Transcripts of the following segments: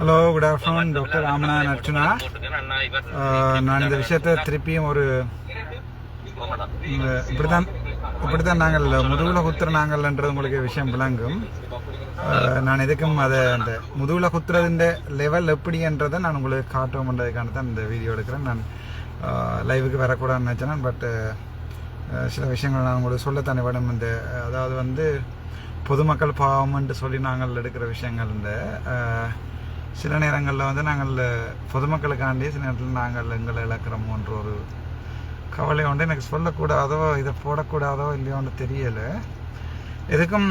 Hello good afternoon doctor Ramanathan Archuna நான் இந்த விஷயத்தை திருப்பியும் ஒரு இப்படிதான் இப்படித்தான் நாங்கள் முதுகுல குத்துற நாங்கள்ன்றது உங்களுக்கு விஷயம் விளங்கும். Uh, நான் எதுக்கும் அதை அந்த முதுகுல குத்துறதுன்ற லெவல் எப்படின்றதை நான் உங்களுக்கு காட்டுவோம்ன்றதுக்கான தான் இந்த வீடியோ எடுக்கிறேன். நான் uh, லைவுக்கு வரக்கூடாதுன்னு நினச்சேன். பட் uh, சில விஷயங்கள் நான் உங்களுக்கு சொல்லத்தானே வேணும் இந்த அதாவது வந்து பொதுமக்கள் பாவம்ன்ட்டு சொல்லி நாங்கள் எடுக்கிற விஷயங்கள்ல சில நேரங்களில் வந்து நாங்கள் பொதுமக்களுக்காண்டி சில நேரத்தில் நாங்கள் எங்களை இழக்கிறோமோன்ற ஒரு கவலை உண்டு. எனக்கு சொல்லக்கூடாதோ இதை போடக்கூடாதோ இல்லையோன்னு தெரியலை. எதுக்கும்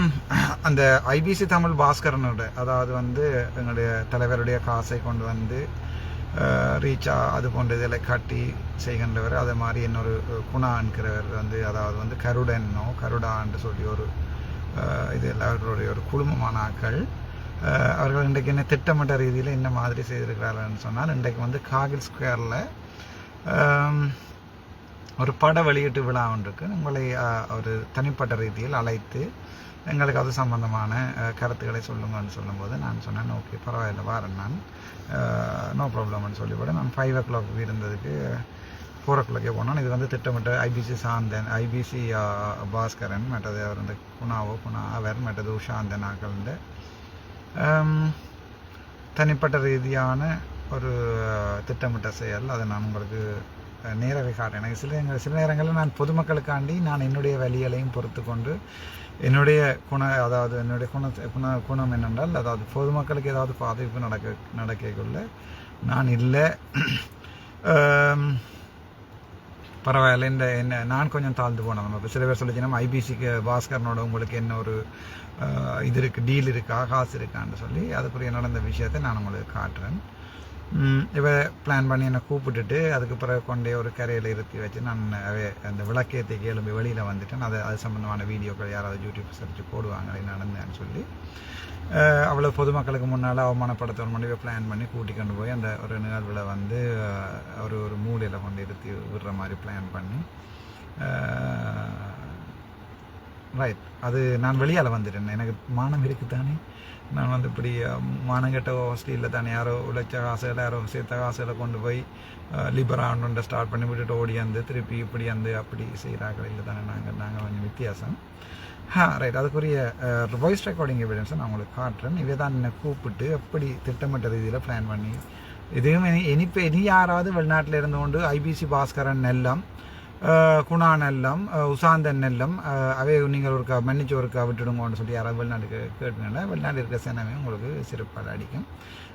அந்த ஐபிசி தமிழ் பாஸ்கரனோட அதாவது வந்து எங்களுடைய தலைவருடைய காசை கொண்டு வந்து ரீச்சா அது போன்ற இதில் காட்டி செய்கின்றவர். அதே மாதிரி இன்னொரு குணான்கிறவர் வந்து அதாவது வந்து கருடன்னோ கருடான்னு சொல்லி ஒரு இது அவர்களுடைய ஒரு குழுமமான ஆட்கள் அவர்கள் இன்றைக்கு என்ன திட்டமிட்ட ரீதியில் என்ன மாதிரி செய்திருக்கிறார்கள்னு சொன்னால் இன்றைக்கு வந்து காகில் ஸ்கொயரில் ஒரு பட வெளியீட்டு விழா ஒன்றுக்கு உங்களை ஒரு தனிப்பட்ட ரீதியில் அழைத்து எங்களுக்கு அது சம்பந்தமான கருத்துக்களை சொல்லுங்கன்னு சொல்லும்போது நான் சொன்னேன் ஓகே பரவாயில்ல வாரேன் நான். நோ ப்ராப்ளம்னு சொல்லிவிட. நான் ஃபைவ் ஓ கிளாக் இருந்ததுக்கு ஃபோர் ஓ கிளாக்கே போனோம். இது வந்து திட்டமிட்ட ஐபிசி சாந்தன் ஐபிசி பாஸ்கரன் மற்றது அவர் வந்து குணாவோ குணா அவர் மற்றது உஷாந்தன் ஆக்கள்ண்டு தனிப்பட்ட ரீதியான ஒரு திட்டமிட்ட செயல். அதை நான் உங்களுக்கு நேரவை நேரவே சில சில நேரங்களில் நான் பொதுமக்களுக்காண்டி நான் என்னுடைய வழிகளையும் பொறுத்து கொண்டு என்னுடைய குண அதாவது என்னுடைய குண குண குணம் என்னென்றால் அதாவது பொதுமக்களுக்கு ஏதாவது பாதிப்பு நடக்க நடக்கக்குள்ள நான் இல்லை. பரவாயில்ல. இந்த என்ன நான் கொஞ்சம் தாழ்ந்து போனேன். நம்ம சில பேர் சொல்லிச்சுன்னா ஐபிசிக்கு பாஸ்கரனோட உங்களுக்கு என்ன ஒரு இது இருக்குது டீல் இருக்கா காசு இருக்கான்னு சொல்லி அதுக்குரிய நடந்த விஷயத்தை நான் உங்களுக்கு காட்டுறேன். இவை பிளான் பண்ணி என்னை கூப்பிட்டுட்டு அதுக்கு பிறகு கொண்டே ஒரு கரையில் இருத்தி வச்சு நான் அந்த விளக்கேற்றிக்கு எழும்பி வெளியில் வந்துட்டேன். அதை அது சம்மந்தமான வீடியோக்கள் யாராவது யூடியூப் சர்ச்சு போடுவாங்க நடந்தேன்னு சொல்லி அவ்வளோ பொதுமக்களுக்கு முன்னால் அவமானப்படுத்த முடிவை பிளான் பண்ணி கூட்டி கொண்டு போய் அந்த ஒரு நிகழ்வில் வந்து ஒரு ஒரு மூலையில் கொண்டு இருத்தி விடுற மாதிரி பிளான் பண்ணி ரைட் அது நான் வெளியால் வந்துட்டேன். எனக்கு மானம் இருக்குதானே? நான் வந்து இப்படி மானம் மானங்கெட்ட ஹாஸ்டலில் தானே யாரோ உழைச்ச காசுகளை யாரோ சேர்த்த காசுகளை கொண்டு போய் லிபரான்னு ஸ்டார்ட் பண்ணி விட்டுட்டு ஓடி வந்து திருப்பி இப்படி வந்து அப்படி செய்கிறார்கள் இல்லை தானே நாங்கள் நாங்கள் கொஞ்சம் வித்தியாசம். ஆ ரைட் அதுக்குரிய வாய்ஸ் ரெக்கார்டிங் எவிடன்ஸை நான் உங்களுக்கு காட்டுறேன். இவை தான் என்னை கூப்பிட்டு எப்படி திட்டமிட்ட ரீதியில் பிளான் பண்ணி இதுவும் இனி இப்போ இனி யாராவது வெளிநாட்டில் இருந்து கொண்டு ஐபிசி பாஸ்கரன் எல்லாம் குணா நெல்லம் அஹ், உசாந்தன் நெல்லம் அவை நீங்கள் ஒருக்கா மன்னிச்சு ஒருக்கா விட்டுடுங்கன்னு சொல்லி யாராவது வெளிநாட்டுக்கு கேட்டுங்கன்னா வெளிநாடு இருக்கிற சேனமே உங்களுக்கு சிறப்பாக அடிக்கும்.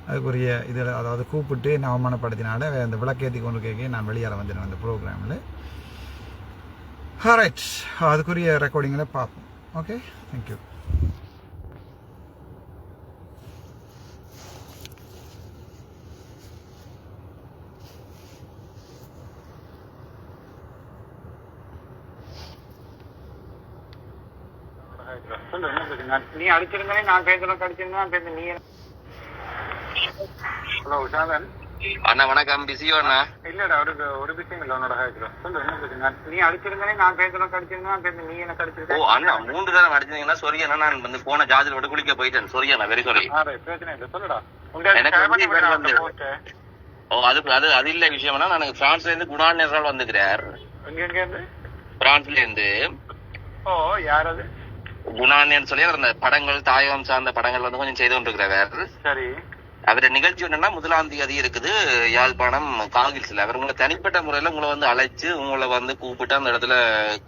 அதுக்குரிய இதில் அதாவது கூப்பிட்டு என்னை அவமானப்படுத்தினால அந்த விளக்கேற்றி கொண்டு கேட்க நான் வெளியால் வந்துடுவேன் அந்த ப்ரோக்ராமில். ரைட் அதுக்குரிய ரெக்கார்டிங்கில் பார்ப்போம். ஓகே தேங்க்யூ சொல்லு என்ன பிரச்சனை நான் நீ அடிச்சிருந்தே நான் பேசணும் அடிச்சிருந்தேன் நான் பேச நீ ஹலோ உஷாதன். அண்ணா வணக்கம். பிஸியோ அண்ணா? இல்லடா ஒரு ஒரு விஷயம் இல்ல உன்னோட சொல்லு என்ன பிரச்சனை நீ அடிச்சிருந்தே நான் பேசணும் அடிச்சிருந்தேன் நான் பேச நீ எனக்கு ஓ அடிச்சிருக்க அண்ணா மூன்று தடவை அடிச்சீங்கன்னா சொரி அண்ணா நான் வந்து போன ஜார்ஜில் விட்டு குளிக்க போயிட்டேன். சொரி அண்ணா வெரி சாரி பிரச்சனை இல்லை. சொல்லுடா. எனக்கு. ஓ அது அது அது இல்ல விஷயம்னா நான் பிரான்ஸ்ல இருந்து குணான் நேரால் வந்துக்கிறார் பிரான்ஸ்ல இருந்து? ஓ யார் அது? குணான்னு சொல்லி அந்த படங்கள் தாயகம் சார்ந்த படங்கள் வந்து கொஞ்சம் செய்து கொண்டிருக்கிறார். சரி. அவருடைய நிகழ்ச்சி என்னன்னா முதலாம் தேதி இருக்குது யாழ்ப்பாணம் காகில்ஸ்ல அவர் உங்களை தனிப்பட்ட முறையில உங்களை வந்து அழைச்சு உங்களை வந்து கூப்பிட்டு அந்த இடத்துல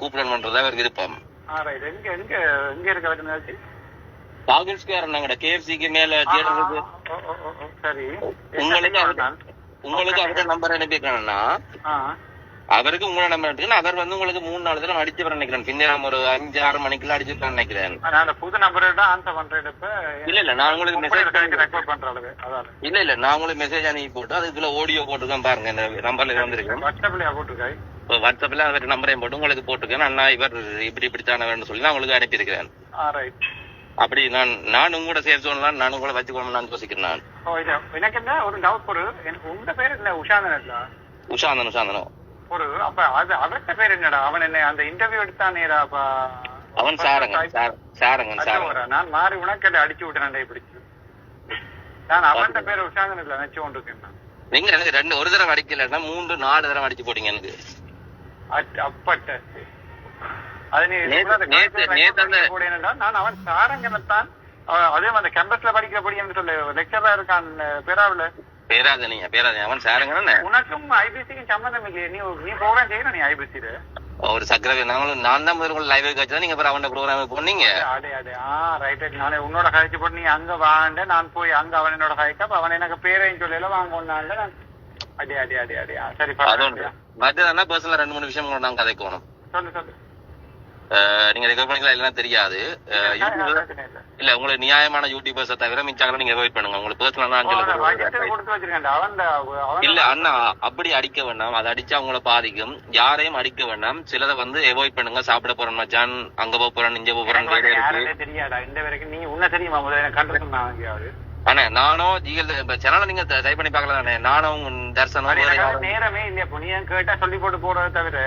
கூப்பிடணும் பண்றது அவர் விருப்பம். ஆ ரைட் எங்க எங்க எங்க இருக்க நிகழ்ச்சி? காகில்ஸ்க்கு நாங்க கேஎஃப்சிக்கு மேல சரி. உங்களுக்கு அவருடைய நம்பர் அனுப்பிக்கணும்னா அவருக்கு உங்களோட நம்பர் எடுத்துக்கணும் அவர் வந்து உங்களுக்கு மூணு நாலு தடவை அடிச்சு வர நினைக்கிறேன் பின்னேரம் ஒரு அஞ்சு ஆறு மணிக்குள்ள அடிச்சு வர நினைக்கிறேன். நான் அந்த புது நம்பர் தான் ஆன்சர் பண்றேன் இப்ப இல்ல இல்ல. நான் உங்களுக்கு மெசேஜ் ரெக்கார்ட் பண்ற அளவு. அதான். இல்ல இல்ல. நான் உங்களுக்கு மெசேஜ் அனுப்பி போட்டு அதுக்குள்ள ஆடியோ போட்டுருக்கேன் பாருங்க. இந்த நம்பர்ல வந்திருக்கேன் வாட்ஸ்அப்லயா போட்டிருக்காய்? இப்போ வாட்ஸ்அப்ல அவர் நம்பரையும் போட்டு உங்களுக்கு போட்டுருக்கேன் அண்ணா இவர் இப்படி இப்படித்தான வேணும்னு சொல்லி நான் உங்களுக்கு அனுப்பியிருக்கிறேன். அப்படி நான் நான் உங்களோட சேர் சொல்லலாம் நான் உங்களை வச்சுக்கணும்னு யோசிக்கிறேன் நான். எனக்கு என்ன? ஒரு டவுட் ஒரு எனக்கு உங்க பேர் என்ன? உஷாந்தன் இல்ல? உஷாந்தன் உஷாந்தனம் ஒரு அப்ப அது அவர்கிட்ட பேர் என்னடா? அவன் என்ன அந்த இன்டர்வியூ எடுத்தானேடா அப்ப. அவன் சாரங்கன் சார- சாரங்கன் சாரங்கன் அச்சோரா, நான் மாறி உனக்கு அடிச்சு விட்டேன் பிடிச்சு நான் அவன்கிட்ட பேர் உஷாங்கன் இல்ல நினைச்சு நான். நீங்க எனக்கு ரெண்டு ஒரு தடவை அடிக்கலன்னா மூன்று நாலு தடவை அடிச்சு போட்டீங்க எனக்கு. அப்பட்ட. அந்த அந்த- நான் அவன் சாரங்கனத்தான் அவன் அதே மாதிரி கேம்பஸ்ல படிக்கிறபடி என்று சொல்லு லெக்சரா இருக்கான் பேராவில. பேராதனியா பேராதனி அவன் சாருங்க உனக்கும் ஐபிசிக்கும் சம்மந்தம் இல்லையே. நீ நீ ப்ரோக்ராம் செய்யணும் நீ ஐபிசில ஒரு சக்கரவே நாங்களும் நான் தான் முதல்ல லைவ் வச்சா நீங்க அப்புறம் அவன் ப்ரோக்ராம் போனீங்க? அடே அடே ஆ ரைட் ரைட் நானே உன்னோட கழிச்சு போட்டு நீ அங்க வாண்ட நான் போய் அங்க அவன் என்னோட கழிக்க அப்ப அவன் எனக்கு பேரையும் சொல்லல வாங்க ஒன்னாண்ட நான் அடே அடே அடே அடே. சரி பரவாயில்ல. மற்றதானா பர்சனலா ரெண்டு மூணு விஷயம் நாங்க கதைக்கணும் சொல்லு சொல்லு. நீங்க ரெக்கார்ட் பண்ணிக்கலாம் இல்லைன்னா தெரியாது. இல்ல, உங்களுக்கு நியாயமான யூடியூபர்ஸை தவிர மிச்சாங்க நீங்க அவாய்ட் பண்ணுங்க. உங்களுக்கு பர்சனலா இல்ல அண்ணா அப்படி அடிக்க வேண்டாம். அதை அடிச்சா அவங்கள பாதிக்கும். யாரையும் அடிக்க வேண்டாம். சிலதை வந்து அவாய்ட் பண்ணுங்க. சாப்பிட போறேன் மச்சான். அங்க போக போறேன் இங்க போக போறேன் தெரியாதா? இந்த வரைக்கும் நீ உன்ன தெரியுமா முதல்ல? அண்ணா நானும் ஜிஎல் சேனலை நீங்க டைப் பண்ணி பார்க்கலாம் அண்ணே நானும் தர்சனம் நேரமே இல்லையா நீ கேட்டா சொல்லி போட்டு போறதை தவிர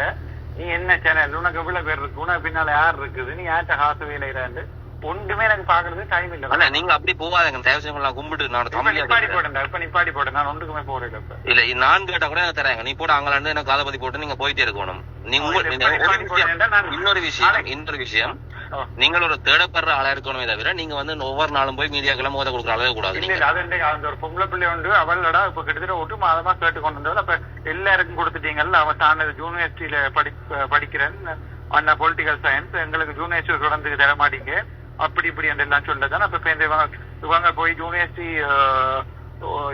நீ என்ன சேனல் உனக்கு எவ்வளவு பேர் இருக்கு? உனக்கு பின்னால யார் இருக்குது? நீ யார்கிட்ட காசு வேலையிலாண்டு ஒன்றுமே எனக்கு பாக்குறது டைம் இல்ல. அண்ணா நீங்க அப்படி போகாதீங்க தயவு செய்து நான் கும்பிட்டு நான் தம்பியா நிப்பாடி. போட்டேன்டா இப்ப நிப்பாடி போட்டேன் நான் ஒன்றுக்குமே போறேன் இப்ப. இல்ல நான் கேட்டா கூட எனக்கு தராங்க நீ போட அங்கலாண்டு எனக்கு காலபதி போட்டு நீங்க போயிட்டே இருக்கணும். நீங்க இன்னொரு விஷயம் இன்னொரு விஷயம். நீங்கள் ஒரு தேடப்படுற ஆளா இருக்கணுமே தவிர நீங்க வந்து ஒவ்வொரு நாளும் போய் மீடியாக்கெல்லாம் மோத கொடுக்குற அளவே கூடாது. அந்த ஒரு பொம்பளை பிள்ளை உண்டு அவளடா இப்ப கிட்டத்தட்ட ஒட்டு மாதமா கேட்டு கொண்டு வந்தவள். அப்ப எல்லாருக்கும் கொடுத்துட்டீங்கல்ல அவன் தான் யூனிவர்சிட்டியில படி படிக்கிறேன் அந்த பொலிட்டிக்கல் சயின்ஸ் எங்களுக்கு யூனிவர்சிட்டி தொடர்ந்து தர மாட்டீங்க. அப்படி இப்படி என்று எல்லாம் சொல்லதான் அப்ப இப்ப இந்த இவங்க இவங்க போய் யூனிவர்சிட்டி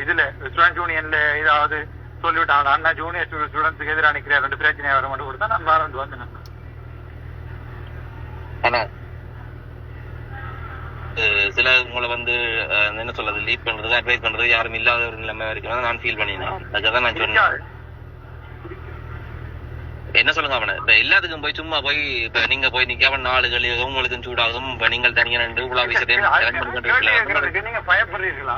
இதுல ஸ்டூடெண்ட் யூனியன்ல ஏதாவது சொல்லிவிட்டாங்க அண்ணா ஜூனியர் ஸ்டூடெண்ட்ஸுக்கு எதிராக நிற்கிற ரெண்டு பிரச்சனையா வர மட்டும் கொடுத்தா நான் வேற வந்தேன். ஆனா சில உங்களை வந்து என்ன சொல்றது லீட் பண்றது அட்வைஸ் பண்றது யாரும் இல்லாத ஒரு நிலைமை வரைக்கும் நான் ஃபீல் பண்ணினேன். அதுக்காக நான் சொன்னேன். என்ன சொல்லுங்க அவனை? இப்ப எல்லாத்துக்கும் போய் சும்மா போய் இப்ப நீங்க போய் நிக்காம நாலு கழி உங்களுக்கும் சூடாகும் இப்ப நீங்கள் தனியா ரெண்டு உலா? கேட்கறதுக்கு நீங்க பயப்படுறீர்களா?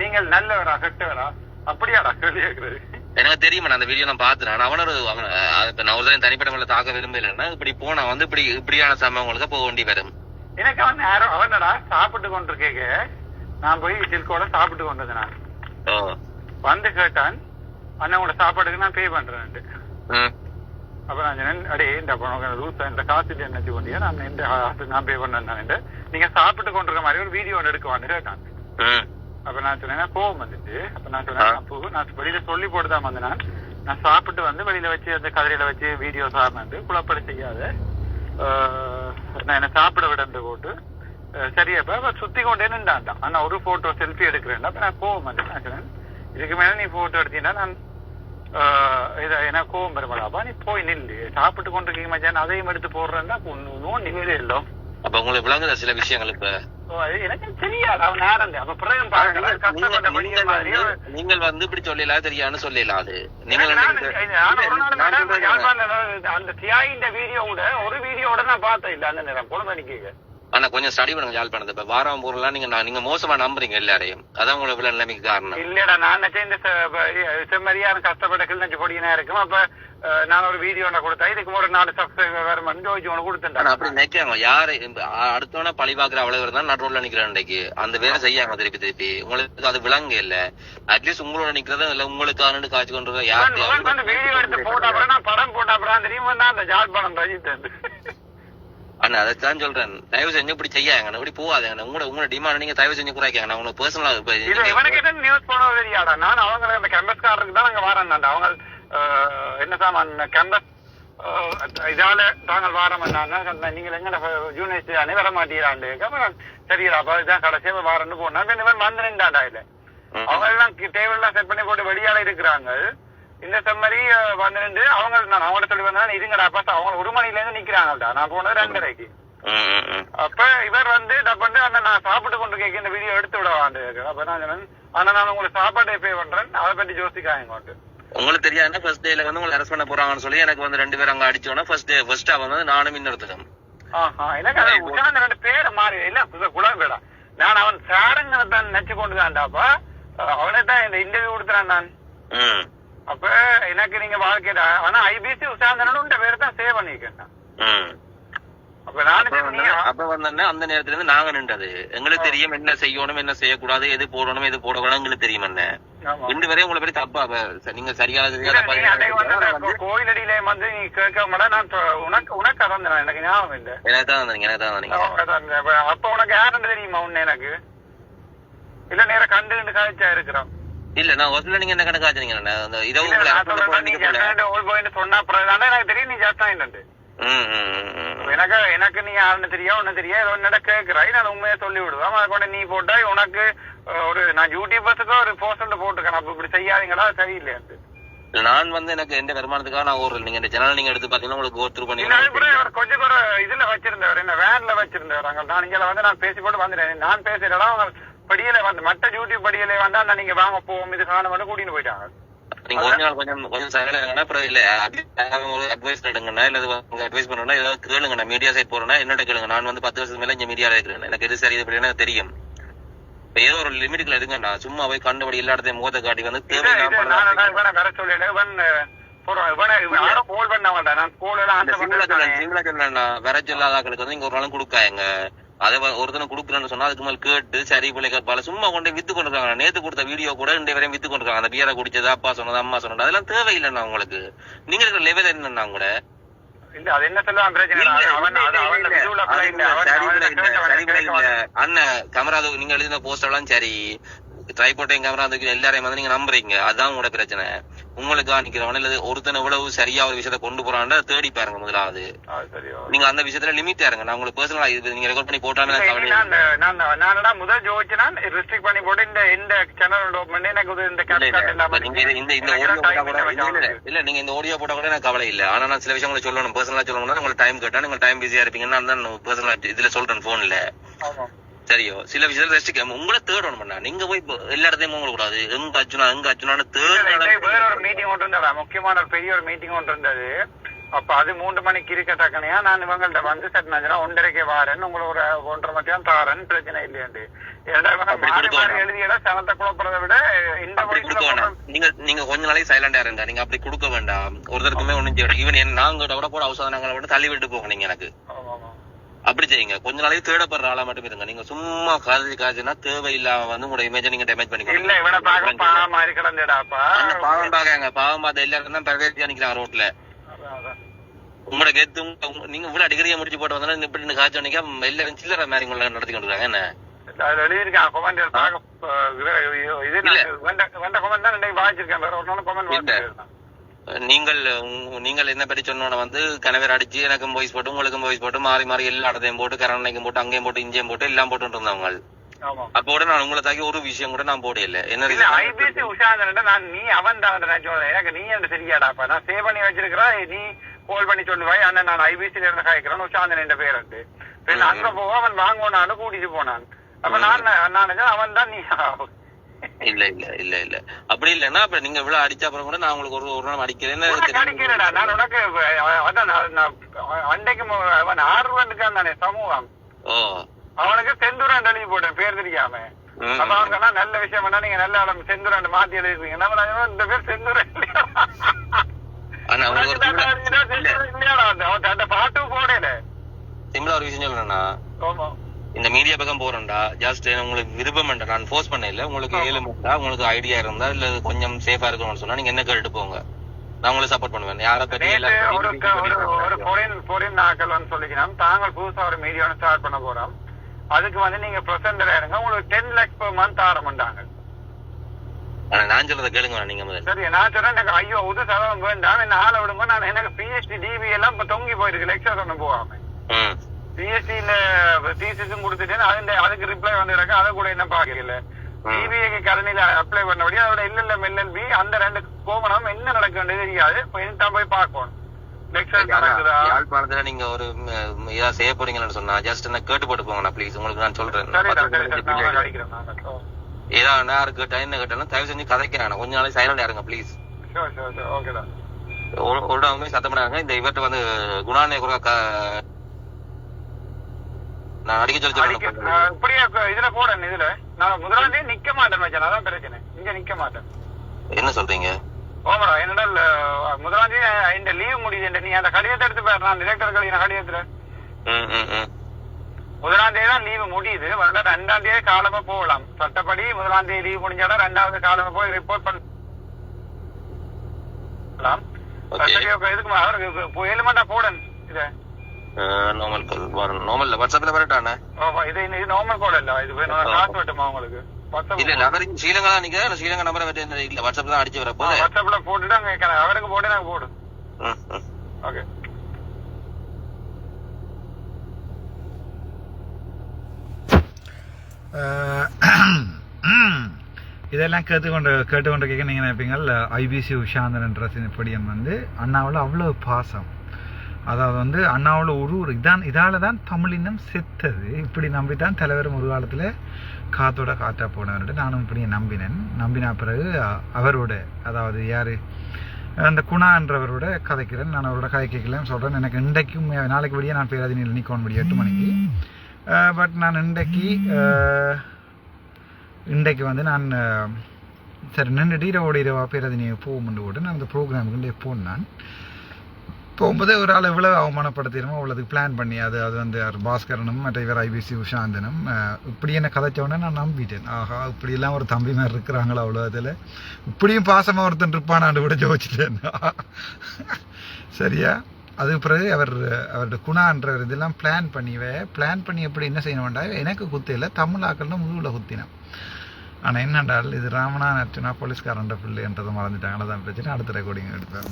நீங்கள் நல்லவரா கெட்டவரா? அப்படியாடா கேள்வி கேட்கறது. எனக்கு தெரியுமா நான் அந்த வீடியோ நான் பார்த்தேன். நான் அவனோட அவன் இப்ப நான் ஒரு தனிப்பட்ட முறையில் தாக்க விரும்பலைன்னா இப்படி போனா வந்து இப்படி இப்படியான சம்பவங்களுக்கு போக வேண்டி வரும். எனக்கு அவன் அவனடா சாப்பிட்டு கொண்டிருக்கேங்க. நான் போய் சில்கோட சாப்பிட்டு கொண்டது நான். வந்து கேட்டான் அண்ணன் சாப்பாடுக்கு நான் பே பண்றேன். அப்ப நான் சொன்னேன் அடே இந்த காசு நினைச்சு கொண்டியா நான் இந்த நான் பே பண்ணேன் நீங்க சாப்பிட்டு கொண்டிருக்க மாதிரி ஒரு வீடியோ ஒன்று எடுக்குவான்னு கேட்டான் அப்ப நான் சொன்னேன் கோவம் வந்துட்டு அப்ப நான் சொன்னேன் அப்போ நான் வெளியில சொல்லி போட்டுதான் வந்தேன் நான். சாப்பிட்டு வந்து வெளியில வச்சு அந்த கதிரையில வச்சு வீடியோ சார்ந்து குழப்படி செய்யாத நான் என்ன சாப்பிட விடந்து போட்டு ஆஹ், சரி அப்ப சுத்தி கொண்டே நின்றான் ஆனா ஒரு போட்டோ செல்ஃபி எடுக்கிறேன் அப்ப நான் கோவம் வந்து நான் சொன்னேன் இதுக்கு மேல நீ போட்டோ எடுத்தீங்கன்னா நான் எனக்கு கோவம் பெருமாடாப்பா நீ போய் நில்லு சாப்பிட்டு கொண்டிருக்கீங்க மச்சான் அதையும் எடுத்து போடுறேன்னா ஒன்னும் நிம்மதி இல்லை அப்ப உங்களுக்கு விளங்குத சில விஷயங்கள் இப்ப எனக்கு தெரியாது அவன் நேரம் அப்ப பிறகு பாருங்க நீங்கள் வந்து- இப்படி சொல்லலாம் தெரியான்னு சொல்லலாம் அது நீங்கள் அந்த தியாகின்ற வீடியோ கூட ஒரு வீடியோட நான் பார்த்தேன் இல்ல அந்த நேரம் குழந்தை நிக்க ஆனா கொஞ்சம் ஸ்டடி பண்ணுங்க யாழ்ப்பாணத்தை. இப்ப வாரம் பொருள்லாம் நீங்க நான் நீங்க மோசமா நம்புறீங்க எல்லாரையும். அதான் உங்களை இவ்வளவு நிலைமைக்கு காரணம். இல்லடா நான் இந்த செம்மறியாரும் கஷ்டப்பட்ட கிள்ளஞ்சு பொடியினா இருக்கும்? அப்ப நான் ஒரு வீடியோ ஒன்று கொடுத்தேன். இதுக்கு ஒரு நாலு சப்ஸ்கிரைபர் வேற ஜோஜி ஒன்று ஆனா அப்படி நினைக்காங்க யாரு அடுத்தவன பழி பாக்குற அவ்வளவு இருந்தா நடுவுல நிக்கிறேன் இன்னைக்கு. அந்த வேலை செய்யாங்க திருப்பி திருப்பி. உங்களுக்கு அது விளங்க இல்ல. அட்லீஸ்ட் உங்களோட நிக்கிறதும் இல்ல உங்களுக்கு காய்ச்சி கொண்டு வந்து வீடியோ எடுத்து போட்ட அப்புறம் நான் படம் போட்ட அப்புறம் தெரியுமா நான் அந்த ஜாழ்ப்பாணம் ரஜித் அண்ணா அதைத்தான் சொல்றேன். தயவு செஞ்சு இப்படி செய்யாங்க இப்படி போகாதீங்க உங்களோட உங்களோட டிமாண்ட் நீங்க தயவு செஞ்சு குறைக்காங்க உங்களுக்கு பர்சனலா இப்ப இது இவனுக்கு நியூஸ் போனது தெரியாடா நான் அவங்க அந்த கேம்பஸ்காரருக்கு தான் நாங்க வரேன் அவங்க அஹ், என்ன சாமான் கேம்பஸ் இதால தாங்கள் வாரம் என்ன நீங்கள் எங்க யூனிவர்சிட்டி தானே வர மாட்டீராண்டு அப்புறம் சரிடா அப்ப இதுதான் கடைசியா வாரன்னு போனா இவன் வந்து நின்றாடா இல்ல. அவங்க எல்லாம் டேபிள் எல்லாம் செட் பண்ணி போட்டு வெளியால இருக்கிறாங்க. இந்த செம்மறி அஹ், வந்து நின்று அவங்க நான் அவங்கள்ட்ட சொல்லி வந்தா இதுங்கடா அப்ப அவங்க ஒரு மணில இருந்து நிக்கிறாங்கடா நான் போனது ரெண்டரைக்கு. அப்ப இவர் வந்து டப்பண்டு அந்த நான் சாப்பிட்டு கொண்டு கேட்க இந்த வீடியோ எடுத்து விடவாண்டு அப்ப நான் ஆனா நான் உங்களுக்கு சாப்பாடு பே பண்றேன். அதை பத்தி யோசிக்காங்க உங்களுக்கு தெரியாதுன்னா ஃபர்ஸ்ட் டேல வந்து உங்களை அரெஸ்ட் பண்ண போறாங்கன்னு சொல்லி எனக்கு வந்து ரெண்டு பேரும் அங்க அடிச்சோன்னா ஃபர்ஸ்ட் டே ஃபர்ஸ்ட் வந்து நானும் இன்னொருத்தரும் ஆஹா, எனக்கு அது உஷாந்த ரெண்டு பேரை மாறி இல்ல புது குழம்பேடா. நான் அவன் சாரங்களை தான் நினைச்சு கொண்டு தான்டாப்பா அவனை தான் இந்த இன்டர்வியூ கொடுத்துறான் நான். அப்ப எனக்கு நீங்க வாழ்க்கையில ஆனா ஐபிசி உஷாந்தனோட பேரை தான் சேவ் பண்ணிருக்கேன் அப்ப வந்து அந்த நேரத்துல இருந்து நாங்க நின்றது. எங்களுக்கு தெரியும் என்ன செய்யணும் என்ன செய்யக்கூடாது எது போடணும் எது போடக்கூடாது எங்களுக்கு தெரியும் என்ன. ரெண்டு வரையும் உங்களை பத்தி தப்பா நீங்க சரியான கோயிலடியில வந்து நீ கேட்க மாட்டா நான் உனக்கு உனக்கு அதான் எனக்கு ஞாபகம் இல்ல. எனக்கு தான் வந்தீங்க எனக்கு தான் வந்தீங்க அப்ப உனக்கு யாருன்னு தெரியுமா உன்ன எனக்கு? இல்ல நேர கண்டு கண்டு காய்ச்சா இருக்கிறோம் இல்ல நான் ஒரு நீங்க என்ன கணக்கு ஆச்சுங்க அந்த போயின்னு சொன்னா அப்புறம் எனக்கு தெரியும் நீ ம், ம். எனக்கு எனக்கு நீ யாருன்னு தெரியும் ஒன்னு தெரியும் ஏதோ என்னடா கேக்குறாய் நான் உண்மையா சொல்லி விடுவேன் அதை கொண்டு நீ போட்டா உனக்கு ஒரு நான் யூடியூபர்ஸுக்கு ஒரு போஸ்ட் போட்டுக்கேன் அப்ப இப்படி செய்யாதீங்களா சரியில்லையாண்டு நான் வந்து எனக்கு எந்த வருமானத்துக்காக நான் ஒரு நீங்க இந்த சேனல் நீங்க எடுத்து பாத்தீங்கன்னா உங்களுக்கு கோத்ரூ பண்ணி கொஞ்சம் கூட இதுல வச்சிருந்தவர் என்ன வேன்ல வச்சிருந்தவர் அங்க நான் இங்க வந்து நான் பேசி போட்டு வந்துட்டேன். நான் பேசுறதா அவங்க படியில வந்து மற்ற யூடியூப் படியில வந்து நீங்க வாங்க போவோம் இது காண வந்து கூட்டின்னு போயிட்டாங்க. நீங்க கொஞ்ச நாள் கொஞ்சம் கொஞ்சம் சைலண்ட் அப்புறம் இல்ல ஒரு அட்வைஸ் எடுங்கண்ணா இல்ல அட்வைஸ் பண்ணணும்னா ஏதாவது கேளுங்க மீடியா சைட் போறேன்னா என்னோட கேளுங்க. நான் வந்து பத்து வருஷத்துக்கு மேல இங்க மீடியால இருக்கிறேன். எனக்கு எது சரி இது எனக்கு தெரியும். இப்ப ஏதோ ஒரு லிமிட்டுக்குள்ள எடுங்கண்ணா. சும்மா போய் கண்டுபடி எல்லா இடத்தையும் முகத்தை காட்டி வந்து சொல்லா வர சொல்லாதாக்களுக்கு வந்து இங்க ஒரு நாளும் கொடுக்காங்க அதை ஒருத்தனை கொடுக்குறேன்னு சொன்னா அதுக்கு மேல கேட்டு சரி பிள்ளை கேட்பால சும்மா கொண்டு வித்து கொண்டிருக்காங்க நேத்து கொடுத்த வீடியோ கூட இன்றைய வரையும் வித்து கொண்டிருக்காங்க அந்த பியரை குடிச்சது அப்பா சொன்னது அம்மா சொன்னது அதெல்லாம் தேவையில்லைண்ணா உங்களுக்கு. நீங்க இருக்கிற லெவல் என்னன்னா கூட இல்ல அது என்ன சொல்லுவான் பிரச்சனை. அண்ணன் கேமரா நீங்க எழுதின போஸ்டர் எல்லாம் சரி. ட்ரைபோட்டையும் கேமரா தூக்கி எல்லாரையும் வந்து நீங்க நம்புறீங்க. அதான் உங்களோட பிரச்சனை. உங்களுக்கு நிக்கிறவன இல்ல ஒருத்தன் எவ்வளவு சரியா ஒரு விஷயத்த கொண்டு போறான்னு தேடி பாருங்க முதலாவது. நீங்க அந்த விஷயத்துல லிமிட் இருங்க. நான் உங்களுக்கு பர்சனலா இது நீங்க ரெக்கார்ட் பண்ணி போட்டாலும் முதல் ஜோதிச்சுனா ரெஸ்ட்ரிக்ட் பண்ணி போட்டு இந்த இந்த சேனல் ஓபன் எனக்கு இந்த இந்த இந்த கூட இல்லை நீங்க இந்த ஆடியோ போட்டா கூட எனக்கு கவலை இல்ல. ஆனா நான் சில விஷயங்களை சொல்லணும். பர்சனலா சொல்லணும்னா உங்களுக்கு டைம் கேட்டா நீங்க டைம் பிஸியா இருப்பீங்கன்னா நான் பர்சனலா இதுல சொல்றேன் போன்ல. சரியோ சில விஷயத்துல ரெஸ்ட்ரிக்ட் உங்களை தேடணும் பண்ணா நீங்க போய் எல்லா இடத்தையும் போக கூடாது எங்க அர்ஜுனா எங்க அர்ஜுனான்னு வேற ஒரு மீட்டிங் ஒன்று இருந்ததா. முக்கியமான ஒரு பெரிய ஒரு மீட்டிங் ஒன்று இருந்தது. அப்ப அது மூன்று மணிக்கு இருக்க தக்கனையா நான் இவங்கள்ட்ட வந்து சரி நான் ஒன்றரைக்கு வாரேன் உங்களை ஒரு ஒன்றரை மத்தியானம் தாரேன் பிரச்சனை இல்லையாண்டு. எழுதியதா சனத்தை குழப்பறதை விட இந்த நீங்க நீங்க கொஞ்ச நாளைக்கு சைலண்டா இருங்க. நீங்க அப்படி கொடுக்க வேண்டாம். ஒருத்தருக்குமே ஒண்ணும் ஈவன் நாங்க கூட போட அவசரம் நாங்களை விட்டு தள்ளி விட்டு நீங்க எனக்கு. அப்படி செய்யுங்க. கொஞ்ச நாளைக்கு தேடப்படுற ஆளா மட்டும் இருங்க. நீங்க சும்மா காதலி காய்ச்சுனா தேவையில்லாம வந்து உங்களோட இமேஜ் நீங்க டேமேஜ் அந்த பாவம் பாக்காங்க பாவம் பார்த்த எல்லாரும் தான் பரவேற்றியா நிக்கிறாங்க ரோட்ல. உங்களோட கெத்து நீங்க இவ்வளவு டிகிரியை முடிச்சு போட்டு வந்தா இப்படி காய்ச்சல் நிக்க எல்லாரும் சில்லற மாதிரி உங்களை நடத்தி கொண்டு இருக்காங்க என்ன? அதுல நீங்கள் நீங்கள் என்ன பற்றி சொன்னோட வந்து கணவர் அடிச்சு எனக்கும் வாய்ஸ் போட்டு உங்களுக்கும் வாய்ஸ் போட்டு மாறி மாறி எல்லா இடத்தையும் போட்டு கரண்டைக்கும் போட்டு அங்கேயும் போட்டு இங்கேயும் போட்டு எல்லாம் போட்டு இருந்தவங்க ஆமா. அப்போ கூட நான் உங்களை தாக்கி ஒரு விஷயம் கூட நான் போடல என்ன இல்ல reason? ஐபிசி நான் நீ அவன் தான் எனக்கு நீ என்று தெரியாடாப்பா நான் சேவ் பண்ணி வச்சிருக்கிறேன். நீ கால் பண்ணி சொல்லுவாய். அண்ணன் நான் ஐபிசில இருந்து காய்க்கிறேன் உஷாந்தன் என்ற பேர் இருக்கு. அங்க போக அவன் வாங்குவானு கூட்டிட்டு போனான். அப்ப நான் நான் அவன் தான் நீ. இல்ல இல்ல இல்ல இல்ல. அப்படி இல்லன்னா அப்ப நீங்க இவ்வளவு அடிச்ச அப்புறம் கூட நான் உங்களுக்கு ஒரு ஒரு நாள் அடிக்கிறேன்னு உனக்கு அடிக்கிறேடா நான் உனக்கு அன்றைக்கு அவன் ஆர்வனுக்கான் தானே சமூகம். அவனுக்கு செந்தூரன் எழுதி போட்டேன் பேர் தெரியாம. அப்ப அவங்க நல்ல விஷயம் பண்ணா நீங்க நல்ல ஆளும் செந்தூரன் மாத்தி எழுதிருக்கீங்க. நம்ம இந்த பேர் செந்தூரன். பாட்டு போடல. சிம்பிளா ஒரு விஷயம் சொல்றேன்னா இந்த மீடியா பக்கம் போறேன்டா. ஜஸ்ட் உங்களுக்கு விருப்பம் நான் ஃபோர்ஸ் பண்ண இல்ல. உங்களுக்கு ஏழு இருந்தா உங்களுக்கு ஐடியா இருந்தா இல்ல கொஞ்சம் சேஃபா இருக்கணும்னு சொன்னா நீங்க என்ன கேட்டு போங்க? நான் உங்களை சப்போர்ட் பண்ணுவேன். யாரை பத்தி ஒரு க- ஒரு ஒரு பொரின் பொரின் நாக்கள் வந்து சொல்லிக்கிறோம் தாங்கள் புதுசா ஒரு மீடியா ஸ்டார்ட் பண்ண போறோம். அதுக்கு வந்து நீங்க பிரசன்டர் இருங்க. உங்களுக்கு டென் லேக்ஸ் per மந்த் ஆரம்பிட்டாங்க ஆனா நான் சொல்றதை கேளுங்க நீங்க முதல்ல. சரி நான் சொல்றேன் எனக்கு ஐயோ உது சதவம் வேண்டாம். என்ன ஆளை விடுங்க. நான் எனக்கு பிஹெச்டி டிவி எல்லாம் தொங்கி போயிருக்கு. லெக்சர் ஒண்ணு போகாம. பிஎஸ்சியில தீசிஸும் கொடுத்துட்டேன் அதுல அதுக்கு ரிப்ளை வந்துருக்கு அதை கூட என்ன பாக்கல டிபிஏக்கு கரணில அப்ளை பண்ணபடி அதோட இல்ல எல்எல்பி அந்த ரெண்டு கோமணம் என்ன நடக்க வேண்டியது தெரியாது. இனிதான் போய் பார்க்கணும். யாழ்ப்பாணத்துல நீங்க ஒரு இதா செய்ய போறீங்கன்னு சொன்னா ஜஸ்ட் என்ன கேட்டு போட்டு ப்ளீஸ் உங்களுக்கு நான் சொல்றேன். ஏதாவது யாரு கேட்டா என்ன கேட்டாலும் தயவு செஞ்சு கதைக்கிறாங்க கொஞ்ச நாளைக்கு சைலண்ட் இருங்க ப்ளீஸ் ஓகேடா ஒரு சத்தம் இந்த இவர்ட்ட வந்து குணானே கூட க- நான் அடிக்க சொல்லி இப்படியே இதுல போடணும் இதுல. நான் முதலாளி நிக்க மாட்டேன் மச்சான். அதான் பிரச்சனை. இங்க நிக்க மாட்டேன். என்ன சொல்றீங்க? ஓமடா என்னடா முதலாளி இந்த லீவ் முடியுது நீ அந்த கடிதத்தை எடுத்து பாரு. நான் டிரெக்டர் கழிக்கிற கடிதத்துல. முதலாம் தேதி தான் லீவு முடியுது. வந்து ரெண்டாம் தேதி காலமா போகலாம். சட்டப்படி முதலாம் தேதி லீவு முடிஞ்சாலும் ரெண்டாவது காலமா போய் ரிப்போர்ட் பண்ணலாம். இதுக்கு அவருக்கு ஏழு மண்டா போடன் இது. நார்மல் கால் வரணும் நார்மல் வாட்ஸ்அப்ல வரட்டானே ஓ, இது இது நார்மல் கோட் இல்ல இது வேணும் காசு வெட்டுமா உங்களுக்கு இல்ல இல்ல அவர் ஸ்ரீலங்கா தான் நிக்கிறேன் ஸ்ரீலங்கா நம்பரை வச்சு இல்ல வாட்ஸ்அப்ல தான் அடிச்சு வர போது வாட்ஸ்அப்ல போட்டுட்டு அங்க கேட்கறேன். அவருக்கு போட்டு எனக்கு போடு. ஓகே இதெல்லாம் கேட்டுக்கொண்டு கேட்டுக்கொண்டு கேட்க நீங்கள் நினைப்பீங்கள் ஐபிசி உஷாந்தரன்ற படியன் வந்து அண்ணாவில் அவ்வளோ பாசம் அதாவது வந்து அண்ணாவோட ஒரு ஒரு இதான் இதால தான் தமிழினம் செத்தது. இப்படி நம்பி தான் தலைவரும் ஒரு காலத்தில் காத்தோட காத்தா போனவர்கிட்ட நானும் இப்படி நம்பினேன். நம்பின பிறகு அவரோட அதாவது யார் அந்த குணான்றவரோட கதைக்கிறேன். நான் அவரோட கதை கேட்கலாம் சொல்கிறேன் எனக்கு இன்றைக்கும் நாளைக்கு விடிய நான் பேராதினியில் நிற்கணும் முடியும் எட்டு மணிக்கு. பட் நான் இன்றைக்கு இன்றைக்கு வந்து நான் சரி நின்றுட்டு இரவோட இரவா பேராதினியை போகும்னு போட்டு நான் அந்த ப்ரோக்ராமுக்கு நான் போகும்போது ஒரு ஆள் எவ்வளோ அவமானப்படுத்திடுமோ அவ்வளோதுக்கு பிளான் பண்ணி அது அது வந்து பாஸ்கரனும் மற்ற இவர் ஐபிசி உஷாந்தனும் இப்படி என்ன கதைச்சோடனே நான் நம்பிட்டேன். ஆஹா இப்படியெல்லாம் ஒரு தம்பி மாதிரி இருக்கிறாங்களா அவ்வளோ அதில்? இப்படியும் பாசமாக ஒருத்தன் இருப்பானாண்டு கூட ஜோதிச்சிட்டேன் சரியா? அதுக்கு பிறகு அவர் அவரோட குணான்றவர் இதெல்லாம் பிளான் பண்ணிவே பிளான் பண்ணி எப்படி என்ன செய்யணும்டா? எனக்கு குத்தையில் தமிழாக்கள்னா முழுவில் குத்தினேன். ஆனால் என்னண்டால் இது ராமனா நச்சுனா போலீஸ்காரன்ற பிள்ளைன்றதை மறந்துட்டாங்களா தான் பிரச்சனை. அடுத்த ரெக்கார்டிங் எடுப்பேன்.